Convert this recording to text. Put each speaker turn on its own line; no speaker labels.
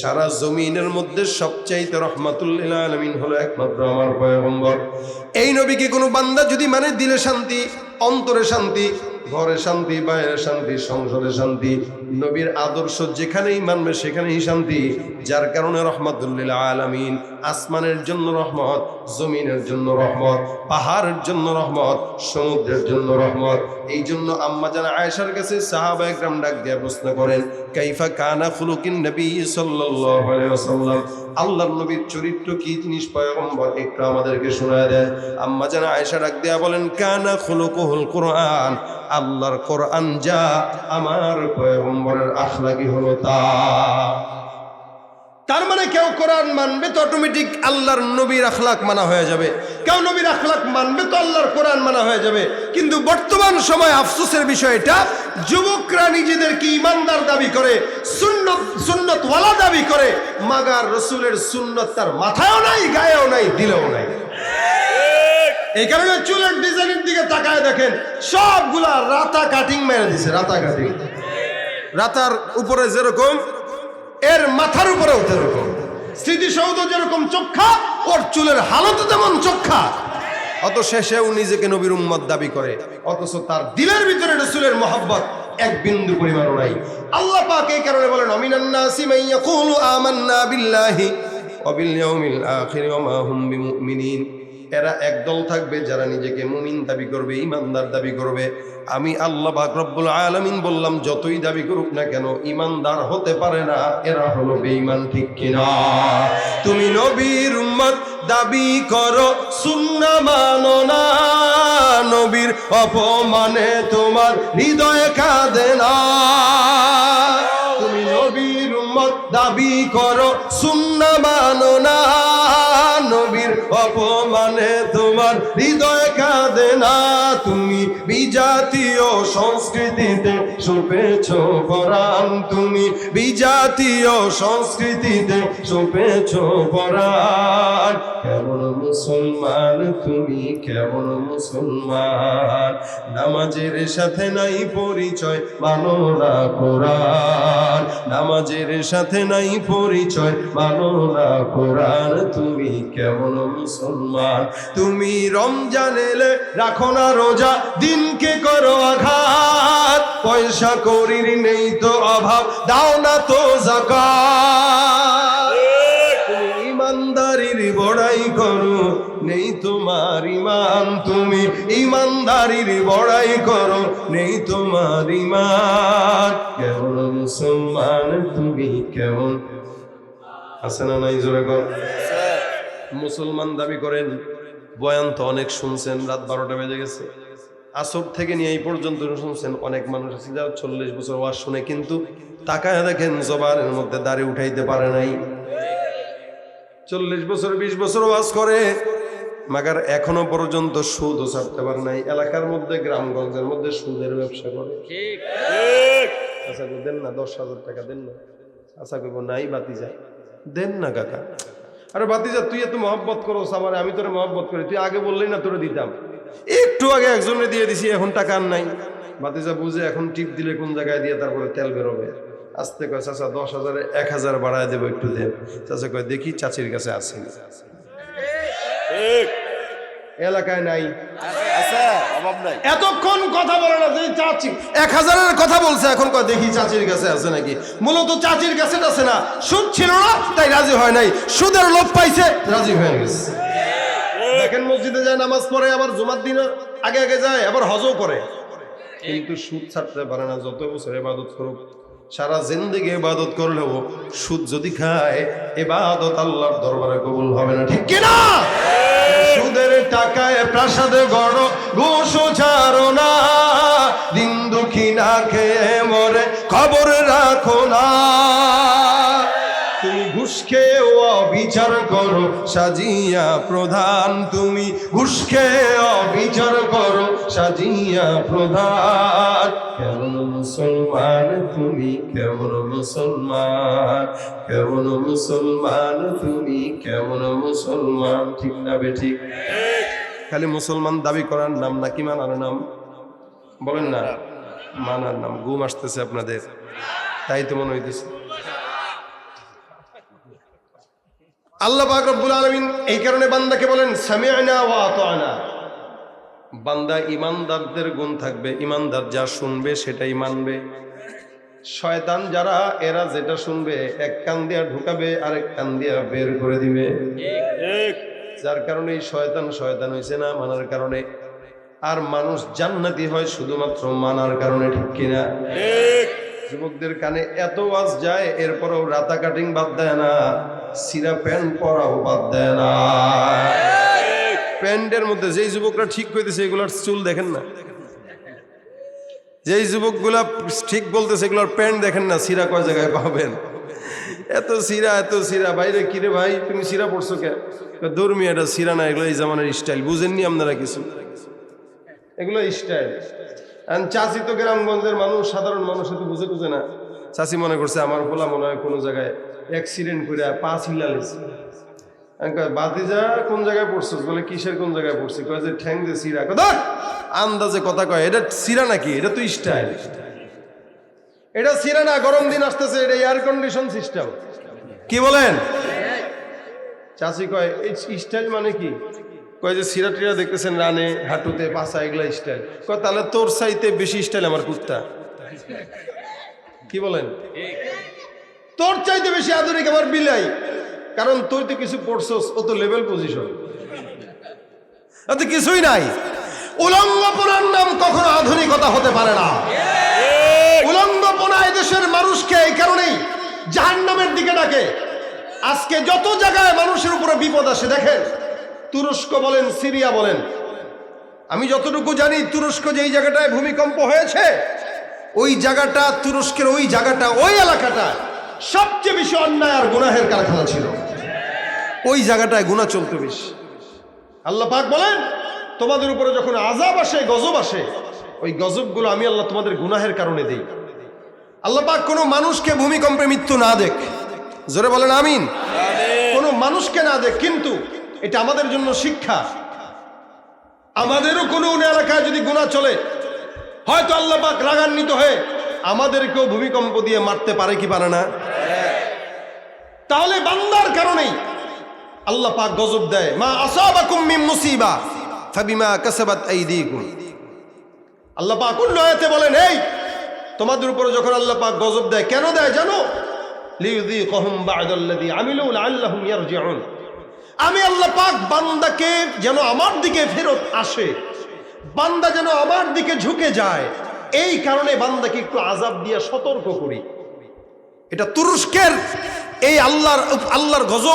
সারা জমিনের মধ্যে সবচাইতে রহমাতুল্লিল আলমিন হলো একমাত্র আমার পয়গম্বর। এই নবীকে কোনো বান্দা যদি মানে দিলে শান্তি, অন্তরে শান্তি, ঘরে শান্তি, বাইরে শান্তি, সংসারে শান্তি নবীর আদর্শ যেখানেই মানবে সেখানেই শান্তি, যার কারণে রহমতুল্লিল আলামিন আসমানের জন্য রহমত, জমিনের জন্য রহমত, পাহাড়ের জন্য রহমত, সমুদ্রের জন্য রহমত। এই জন্য আম্মা জানা আয়েশার কাছে সাহাবা একরাম ডাক দিয়ে প্রশ্ন করেন, কাইফা কানা খুলুকিন নবী ওয়াসাল্লাম? আল্লাহর নবীর চরিত্র কি জিনিস পয়গম্বর? একটু আমাদেরকে শোনা দেয় আম্মা জানা আয়েশা ডাক দিয়া বলেন, কানা খুলুকুহুল কোরআন। আল্লাহর কোরআন যা আমার পয়গম্বরের আখলাকি হলো তা। তার মানে কেউ কোরআন মানবে তো অটোমেটিক আল্লাহর নবীর আখলাক মানা হয়ে যাবে। কেউ নবীর আখলাক মানবে তো আল্লাহর কোরআন মানা হয়ে যাবে। কিন্তু বর্তমান সময় আফসোসের বিষয় এটা, যুবকরা নিজেদেরকে ইমানদার দাবি করে, সুন্নত, সুন্নতওয়ালা দাবি করে, মাগার রসুলের সুন্নত তার মাথায়ও নাই, গায়েও নাই, দিলেও নাই। এই কারণে চুলের ডিজাইনের দিকে তাকায় দেখেন, সবগুলা রাতা কাটিং মেরে দিছে, রাতা কাটিং রাতার উপরে যেরকম, এর মাথার উপরেও যেরকম স্মৃতিসৌধ যেরকম চোখা, ওর চুলের হালত যেমন চোখা। অত শেষেও নিজেকে নবীর উম্মত দাবি করে, অথচ তার দিলের ভিতরে রসুলের মহব্বত এক বিন্দু পরিমাণও নাই। আল্লাহ পাক এই কারণে বলেন, অমিনান নাসি মান ইয়াকুলু আমান্না বিল্লাহি ওয়া বিল ইয়াউমিল আখির ওয়া মা হুম বিমুমিনিন। এরা একদল থাকবে যারা নিজেকে মুমিন দাবি করবে, ইমানদার দাবি করবে। আমি আল্লাহ পাক রব্বুল আলামিন বললাম, যতই দাবি করুক না কেন, ইমানদার হতে পারে না, এরা হলো বেঈমান, ঠিক কিনা? তুমি নবীর উম্মত, দাবি করো, সুন্না মানো না। নবীর অপমানে তোমার হৃদয় কাঁদে না। করো সুন্না মানো না নবীর অপমানে তোমার হৃদয় কাঁদে না। তুমি বিজাতীয় সংস্কৃতিতে সুপেছ পরাণ। তুমি বিজাতীয় সংস্কৃতিতে সুপেছ পরাণ। কেমন মুসলমান, তুমি কেমন মুসলমান। নামাজের সাথে নাই পরিচয়, মানো না কোরআন। নামাজের সাথে নাই পরিচয় মানো না কোরআন, তুমি কেমন মুসলমান? তুমি রমজান এলে রাখো না রোজা, দিনকে করো আঘাত। পয়সা করির নেই তো অভাব, দাও না তো ইমানদারির বড়াই করো, নেই তোমার ইমান। তুমি ইমানদারির বড়াই করো, নেই তোমার ইমান। কেমন মুসলমান, তুমি কেমন আছে না নাই জোরে কর মুসলমান দাবি করেন বয়ান তো অনেক শুনছেন রাত বারোটা বেজে গেছে। আসর থেকে নিয়ে এই পর্যন্ত শুনছেন অনেক মানুষ আছে যারা চল্লিশ বছর ওয়াজ শুনে কিন্তু তাকায় দেখেন জবানের মধ্যে দাড়ি উঠাইতে পারে নাই। চল্লিশ বছর বিশ বছর ওয়াজ করে মাগার এখনও পর্যন্ত সুদও ছাড়তে পারে নাই। এলাকার মধ্যে গ্রামগঞ্জের মধ্যে সুদের ব্যবসা করে। আচ্ছা দেন না দশ হাজার টাকা দেন না। আশা করব নাই বাতি যায়। দেন না কাকা। আরে বাতিজা তুই এত মহব্বত করো আমার আমি তোরে মহব্বত করি। তুই আগে বললেই না তোরে দিতাম। একটু আগে একজনে দিয়ে দিছি এখন টাকা আর নাই। বাতিজা বুঝে এখন টিপ দিলে কোন জায়গায় দিয়ে তারপরে তেল বেরোবে। আস্তে কয় চাচা দশ হাজারে এক হাজার বাড়ায় দেবো একটু দেন। চাচা কয় দেখি চাচির কাছে আছে। এলাকায় নাই।
আছে নাই
এতক্ষণ কথা বলে না চাচি। এক হাজারের কথা বলছে, এখন দেখি চাচির কাছে আছে নাকি? মূলত চাচির কাছে আছে না, সুদ না, তাই রাজি হয় নাই। সুদের লোভ পাইছে, রাজি হয়ে গেছে। দেখেন মসজিদে যায়, নামাজ পড়ে, আবার জুমার দিন আগে আগে যায়, আবার হজও করে। কিন্তু সুদ ছাড়তে পারে না, যত বছর এবাদত করুক, সারা জিন্দিগি ইবাদত করলেও সুদ যদি খায় এবাদত আল্লাহর দরবারে কবুল হবে না, ঠিক কিনা? সুদের টাকায় প্রাসাদে গড় অবিচার করো, সাজিয়া প্রধান তুমি। খেয়ে অবিচার করো, সাজিয়া প্রধান। কেমন মুসলমান তুমি, কেমন মুসলমান। কেমন মুসলমান তুমি, কেমন মুসলমান। ঠিক না বে ঠিক? খালি মুসলমান দাবি করার নাম নাকি মানার নাম? বলেন না। মানার নাম। ঘুম আসতেছে আপনাদের। তাই তো মনে হইতেছে। আল্লাহ পাক রব্বুল আলামিন এই কারণে বান্দাকে বলেন সামিআনা ওয়া আতানা বান্দা ইমানদারদের গুণ থাকবে ইমানদার যা শুনবে সেটাই মানবে। শয়তান যারা এরা যেটা শুনবে এক কান দিয়া ঢুকাবে আরেক কান দিয়া বের করে দিবে। যার কারণে এই শয়তান শয়তান হয়েছে না মানার কারণে। আর মানুষ জান্নাতি হয় শুধুমাত্র মানার কারণে ঠিক কিনা? যুবকদের কানে এত ওয়াজ যায় এরপরেও রাতা কাটিং বাদ দেয় না। সিরা প্যান্ট পরাও বাদ দেয় না। প্যান্টের মধ্যে যেই যুবকরা ঠিক কইতেছে এগুলার চুল দেখেন না। যেই যুবকগুলা ঠিক বলতেছে এগুলোর প্যান্ট দেখেন না, সিরা কয় জায়গায় পাবেন? এত সিরা এত সিরা, বাইরে কিরে ভাই, তুমি সিরা পড়ছো কে দর্মি এটা সিরা না, এগুলো এই জামানের স্টাইল, বুঝেননি আপনারা কিছু? এগুলো স্টাইল। চাষি তো গ্রামগঞ্জের মানুষ, সাধারণ মানুষ তো বুঝে বুঝে না। চাষি মনে করছে, আমার পোলা মনে হয় কোনো জায়গায় অ্যাক্সিডেন্ট করে পা ছিলালিছে বাতিজা কোন জায়গায় পড়ছিস? বলে, কিসের কোন জায়গায় পড়ছি? কয়, যে ঠ্যাং যে সিরা। কথা আন্দাজে কথা কয়, এটা সিরা নাকি? এটা তো স্টাইল। এটা সিরা না, গরম দিন আসতেছে, এটা এয়ার কন্ডিশন সিস্টেম কি বলেন? চাষি কয়, এই স্টাইল মানে কি? কয়, যে সিরা টিরা দেখতেছেন রানে, হাঁটুতে পাশা এগুলা স্টাইল। কয়, তাহলে তোর চাইতে বেশি স্টাইল আমার কুত্তা। কি বলেন? তোর চাইতে বেশি আধুনিক আমার বিলাই। কারণ তুই তো কিছু পড়ছস ও তো লেভেল পজিশন কিছুই নাই। উলঙ্গপনার নাম কখনো আধুনিকতা হতে পারে না। উলঙ্গপনা দেশের মানুষকে এই কারণেই জাহান্নামের দিকে ডাকে। আজকে যত জায়গায় মানুষের উপরে বিপদ আসে দেখেন তুরস্ক বলেন সিরিয়া বলেন। আমি যতটুকু জানি তুরস্ক যেই জায়গাটায় ভূমিকম্প হয়েছে ওই জায়গাটা তুরস্কের ওই জায়গাটা ওই এলাকাটা সবচেয়ে বেশি অন্যায় আর গুনাহের কারখানা ছিল। ওই জায়গাটায় গুণা চলতো বেশি। আল্লাহ পাক বলেন তোমাদের উপরে যখন আজাব আসে গজব আসে ওই গজবগুলো আমি আল্লাহ তোমাদের গুনাহের কারণে দেই। আল্লাহ পাক কোনো মানুষকে ভূমিকম্পে মৃত্যু না দেখ। জোরে বলেন আমিন। কোনো মানুষকে না দেখ কিন্তু এটা আমাদের জন্য শিক্ষা। আমাদেরও কোনো এলাকায় যদি গুণা চলে হয়তো আল্লাহ পাক রাগান্বিত হয়ে আমাদেরকেও ভূমিকম্প দিয়ে মারতে পারে কি পারে না? তাহলে বান্দার কারণেই আল্লাহ পাক গজব দেয়। মা আসাবাকুম মিন মুসিবা, ফাবিমা কাসাবাত আইদিকুম। আল্লাহ পাক অন্য আয়াতে বলেন, এই, তোমাদের উপরে যখন আল্লাহ পাক গজব দেয়, কেন দেয় জানো? লিউযীকাহুম বা'দাল্লাযী আমিলু লাআল্লাহুম ইয়ারজিউন। আমি আল্লাহ পাক বান্দাকে যেন আমার দিকে ফেরত আসে, বান্দা যেন আমার দিকে ঝুঁকে যায়, এই কারণে বান্দাকে একটু আজাব দিয়ে সতর্ক করি। এটা তুরস্কের এই আল্লাহর আল্লাহর গজব